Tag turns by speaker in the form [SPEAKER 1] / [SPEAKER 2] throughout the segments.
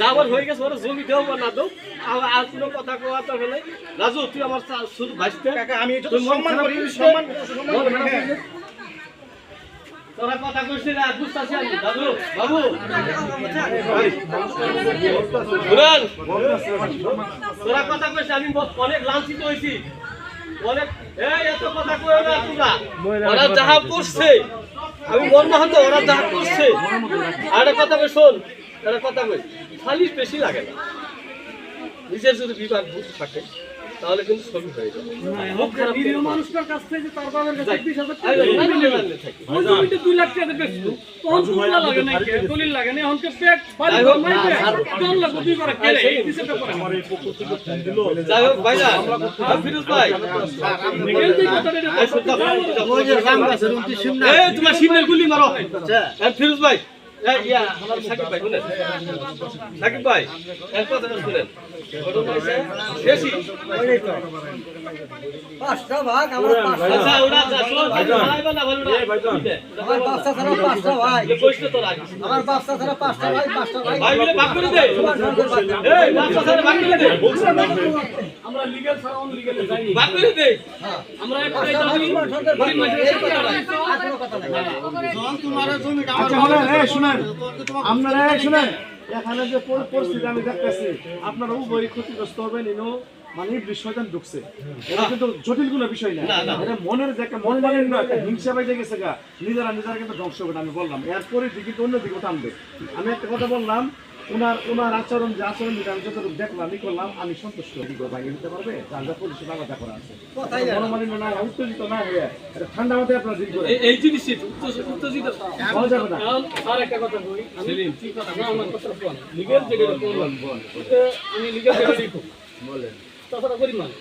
[SPEAKER 1] যাবার হয়ে গেছে ওরা জমি দেও না দেও আর আর কোনো কথা কোয়া তো নেই রাজু তুই আমার শুধু ভাইসতে
[SPEAKER 2] আমি যত
[SPEAKER 1] তুই
[SPEAKER 2] সম্মান করি সম্মান
[SPEAKER 1] না।
[SPEAKER 2] সম্মান করি
[SPEAKER 1] খারাপ। করিস না। তোরা কথা কইছিস না বুঝতাছি আমি দাদু বাবু তোরা কথা কইছিস আমি অনেক লাঞ্ছিত হইছি অনেক এই এত কথা কই না তোরা ওরা যাহা করছে আমি মন হতো ওরা যা করছে। আর একটা কথা কই, শোন, একটা কথা কই খালি বেশি লাগে না। নিজের যদি বিভাগ ভূত থাকে তাহলে কিন্তু ছবি হয়ে যাবে। মুখ খারাপ
[SPEAKER 3] মানুষটার কাছ থেকে তার বাবার কাছে
[SPEAKER 1] যাই।
[SPEAKER 3] বিশ হাজার
[SPEAKER 1] আরে,
[SPEAKER 3] টাকা
[SPEAKER 1] না, না,
[SPEAKER 3] নিল।
[SPEAKER 1] না, না, থাকি।
[SPEAKER 3] ওই জমিতে দুই লাখ টাকা বেচলো। তখন সুবিধা লাগে নাই দলিল লাগে নাই, এখনকে পেট বাড়ি
[SPEAKER 1] যাই হোক,
[SPEAKER 3] ঘর নাই
[SPEAKER 1] না,
[SPEAKER 3] পেট।
[SPEAKER 1] আর-
[SPEAKER 3] জন লাগবে দুই করে কেড়ে,
[SPEAKER 1] সেই-
[SPEAKER 3] এই কিসের
[SPEAKER 1] যাই হোক ভাইজান আর ফিরোজ ভাই।
[SPEAKER 3] নিজের যে কথাটা এটা
[SPEAKER 1] এই শুনতে হবে। এই, তোমার সিমনের গুলি মারো। আর ফিরোজ ভাই এই, ইয়া, আমার সাকিব ভাই সাকিব ভাই এক কথা শুনেন।
[SPEAKER 4] পাঁচটা ভাগ আমার পাঁচটা।
[SPEAKER 1] আচ্ছা ওরা ভালো
[SPEAKER 4] আমার বাচ্চা ছাড়া পাঁচটা ভাই। আমার বাচ্চা ছাড়া পাঁচটা ভাই পাঁচটা ভাই।
[SPEAKER 1] ভাই মিলে ভাগ করে দে।
[SPEAKER 4] সবার সঙ্গে ভাগ করে।
[SPEAKER 1] এই বাচ্চা সাথে ভাগ করে দে।
[SPEAKER 3] আমরা লিগ্যাল ছাড়া যাইনি।
[SPEAKER 1] করে দে
[SPEAKER 3] আমরা একটা
[SPEAKER 4] পাঁচটা
[SPEAKER 3] এটা
[SPEAKER 4] ভাই
[SPEAKER 3] দিই,
[SPEAKER 4] সবার সঙ্গে ভাগ করে। এই কথা
[SPEAKER 2] আচ্ছা আপনারা এই শুনেন এখানে যে পরিস্থিতি আমি দেখতেছি আপনারা উভয় ক্ষতিগ্রস্ত হবেন ইনো মানে বিষয়টা ঢুকছে এটা কিন্তু জটিল কোনো বিষয় না। এটা মনের যে একটা মন মালিন্য একটা হিংসা বাইজে গেছে গা নিজেরা নিজেরা কিন্তু ধ্বংস হবে আমি বললাম এরপরে দিকে অন্য দিকে টানবে আমি একটা কথা বললাম ওনার ওনার আচরণ যে আচরণ যেটা আমি যতটুকু দেখলাম আমি করলাম আমি সন্তুষ্ট ভাঙিয়ে দিতে পারবে আলাদা করা আছে মনোমালিন্য না উত্তেজিত না হয়ে এটা ঠান্ডা মাথায় আপনারা ডিল করে
[SPEAKER 1] এই- উত্তেজিত
[SPEAKER 2] যাবে না
[SPEAKER 3] আর একটা কথা কই, আমি ঠিক কথা না, আমার কথা শোন। লিগ্যাল যেটা বললাম, আমি লিগ্যাল যেটা লিখব। তাছাড়া গরিব মানুষ।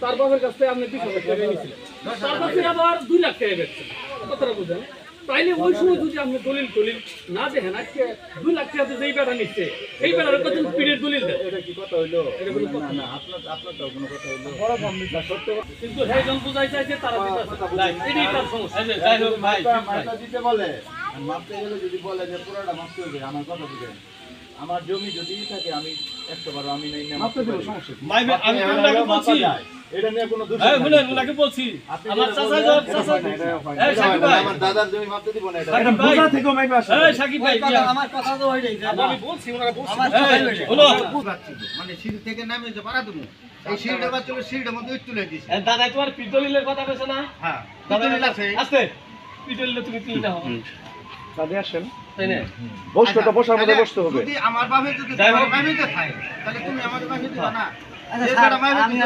[SPEAKER 3] তার বাবার কাছ থেকে আপনি বিশ হাজার টাকা নিয়েছিলেন। তার কাছে আবার দুই লাখ টাকা বেচছেন। কথাটা বুঝেন? তাইলে ওই সময় যদি আপনি দলিল না দেখেন আজকে দুই লাখ টাকাতে যেই বেটা নিচ্ছে এই স্পিডের দলিল দেয়।
[SPEAKER 2] এটা কি কথা হইল। বড়
[SPEAKER 3] কিন্তু জন বুঝাই চাইছে তারা এটাই তার সমস্যা।
[SPEAKER 1] যাই হোক ভাই
[SPEAKER 5] দিতে বলে। মাপতে গেলে যদি বলে যে পুরোটা মাপতে হবে আমার কথা বুঝেন। আমার জমি যদি থাকে আমি একশো বারো আমি নেই না
[SPEAKER 2] মাপতে দেবো সমস্যা
[SPEAKER 1] আমি
[SPEAKER 5] এটা নিয়ে কোনো দোষ
[SPEAKER 1] এই শুনেন ওনাকে বলছি। আমার চাচা চাচা
[SPEAKER 5] না, এটা না।
[SPEAKER 1] এই সাকিব ভাই।
[SPEAKER 5] আমার দাদার জমি মাপতে দিব না এটা।
[SPEAKER 2] এটা বোঝা থেকেও মাইবে আসে
[SPEAKER 1] এই সাকিব ভাই
[SPEAKER 4] ওই কথা। আমার কথা তো
[SPEAKER 3] আমি বলছি বলছি।
[SPEAKER 4] আমার
[SPEAKER 6] মানে সিঁড়ি থেকে নামে যে পারা দেবো এই সিঁড়িটা বা চলে মধ্যে তুলে দিছি
[SPEAKER 1] দাদা তোমার পিতলিলের কথা কইছো না?
[SPEAKER 6] হ্যাঁ আছে।
[SPEAKER 1] পিতলিলে তুমি
[SPEAKER 2] কাজে আসেন।
[SPEAKER 1] তাই না?
[SPEAKER 2] বসতে তো বসার মধ্যে বসতে হবে।
[SPEAKER 6] যদি আমার বাপে যদি থাকে তাহলে তুমি আমাদের বাড়িতে দিবা না।
[SPEAKER 4] আচ্ছা,
[SPEAKER 6] যে
[SPEAKER 4] আমি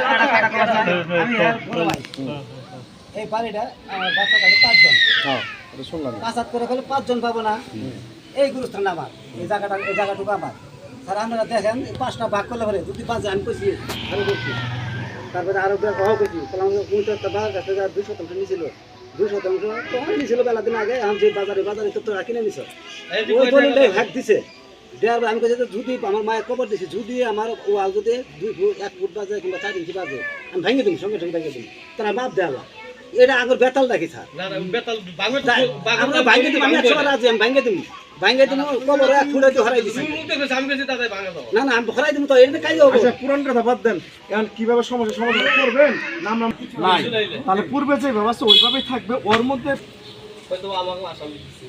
[SPEAKER 4] আমি বড় ভাই। এই বাড়িটা বাচ্চা থাকে পাঁচজন।
[SPEAKER 2] হ্যাঁ
[SPEAKER 4] পাঁচ হাত করে ফেলে পাঁচজন পাবো না। এই গুরুস্থান আমার এই জায়গাটা এই জায়গাটুকু আমার। স্যার আপনারা দেখেন পাঁচটা ভাগ করলে পরে যদি পাঁচ আমি কইছি আমি তারপরে আরও হওয়া কইছি। তাহলে আমি উনচারটা ভাগ আছে যার দুই শতাংশ নিয়েছিল দুই শতাংশ তখন নিয়েছিল বেলা দিন আগে। এখন যে বাজারে বাজারে তো তোরা কিনে নিছ। ওই দলিলটাই ভাগ দিছে। দেওয়ার পরে আমি কাছে যদি আমার মায়ের কবর দিছি যদি আমার ওয়াল যদি দুই ফুট এক ফুট বাজে কিংবা চার ইঞ্চি বাজে আমি ভেঙে দিই সঙ্গে সঙ্গে ভেঙে দিই তারা বাদ দেওয়া এটা আগর বেতাল দেখি স্যার?
[SPEAKER 1] না না বেতাল বাগর
[SPEAKER 4] আমরা দিই আমি একশো রাজি আমি কবর এক ফুট হয়তো হরাই দিছি।
[SPEAKER 1] ভাঙা দাও।
[SPEAKER 4] না না আমি হরাই দিই তো এটা কাজ হব।
[SPEAKER 2] আচ্ছা পুরান কথা বাদ দেন। এখন কীভাবে সমস্যা সমাধান করবেন? নাম নাম নাই। তাহলে পূর্বে যে ব্যবস্থা ওইভাবেই থাকবে। ওর মধ্যে
[SPEAKER 1] হয়তো আমাকে আসামি দিচ্ছে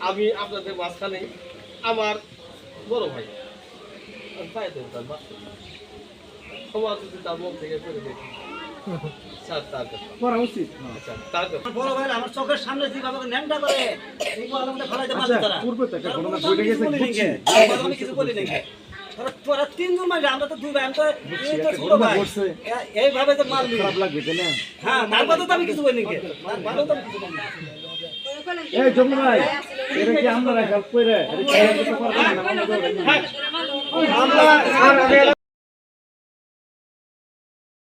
[SPEAKER 1] আমি আপনাদের মাঝখানে আমার বড় ভাই। আমি যদি তার মুখ থেকে করে দেখি আচ্ছা তার কথা।
[SPEAKER 4] বড় ভাই আমার চোখের সামনে ন্যাংটা করে
[SPEAKER 2] আচ্ছা
[SPEAKER 4] কিছু বলি নাকি? তোরা তিনজন মারলি আমরা তো দুই ভাই আমি তো এই তো ছোট ভাই। এইভাবে তো মারলি
[SPEAKER 2] খারাপ লাগবে তাই না?
[SPEAKER 4] হ্যাঁ তারপরে তো আমি কিছু তো আমি কিছু বলি না।
[SPEAKER 2] এই জমি ভাই এটা কি হেল্প করে
[SPEAKER 1] আমরা